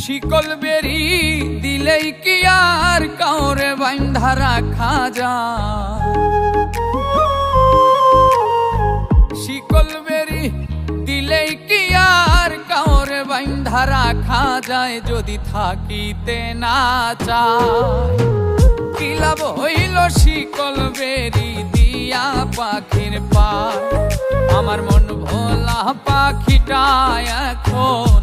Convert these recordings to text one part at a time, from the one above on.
শিকল বেরি দিলেই কি আর কাউরে বাইন্ধা রাখা যা শিকল বেরি দিলেই কি আর কাউরে বাইন্ধা রাখা যায় যদি থাকিতে না চায়? কিলাব হইল শিকল বেরি দিয়া পাখির পা আমার মন ভোলা পাখিটা এখন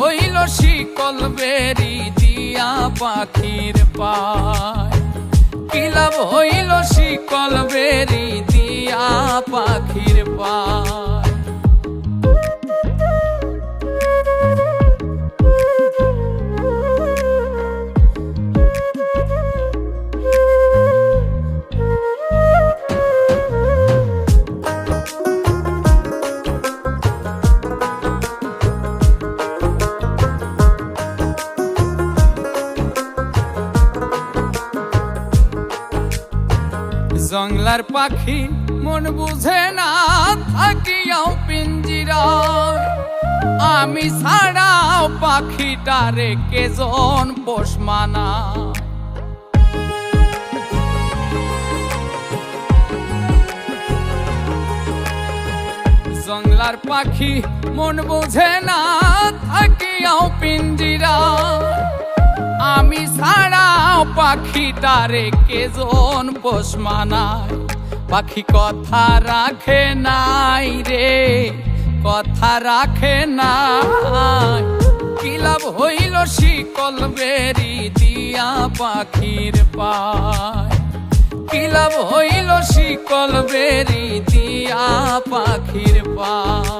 হইল শিকল বেরি দিয়া পাখির পায়? লাভ হইল শিকল বেরি দিয়া পাখির জংলার পাখি মন বুঝে না থাকিয়াও পিঞ্জিরা। আমি ছাড়াও পাখিটারে কেজন পোষ মানা। জংলার পাখি মন বুঝে না থাকিয়াও পিঞ্জিরা। আমি ছাড়াও পাখিটারে কেজন পোষ মানায়? পাখি কথা রাখে নাই রে, কথা রাখে নাই। কি লাভ হইল শিকল বেরি দিয়া পাখির পায়? কি লাভ হইল শিকল বেরি দিয়া পাখির পায়?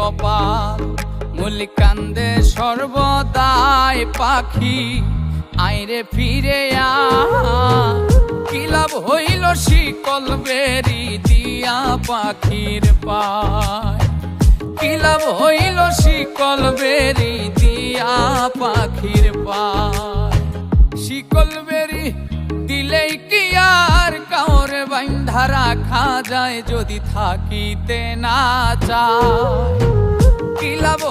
কপাল, মুলিকান্দে সর্বদাই পাখি, আইরে ফিরে আ কি লাভ হইল শিকল বেরি দিয়া পাখির পায়? কি লাভ হইল শিকল বেরি দিয়া পাখির পায়? শিকল বেরি দিলেই বাইন্ধা রাখা যায় যদি থাকিতে না চায়।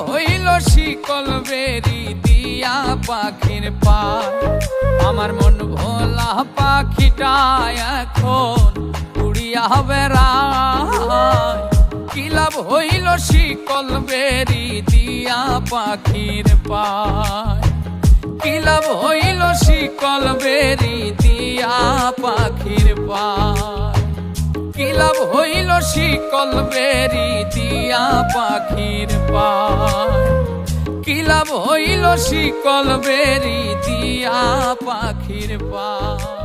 হইল শিকল বেরি দিয়া পাখির পায়। আমার মন ভোলা পাখিটা এখন উড়িয়া বেড়ায়। কি লাভ হইল শিকল বেরি দিয়া পাখির পায়। কি লাভ হইল শিকল বেরি দিয়া পাখির পায়। কি লাভ হইল শিকল বেরি দিয়া পাখির পায়? হইল শিকল বেরি দিয়া পাখির পায়?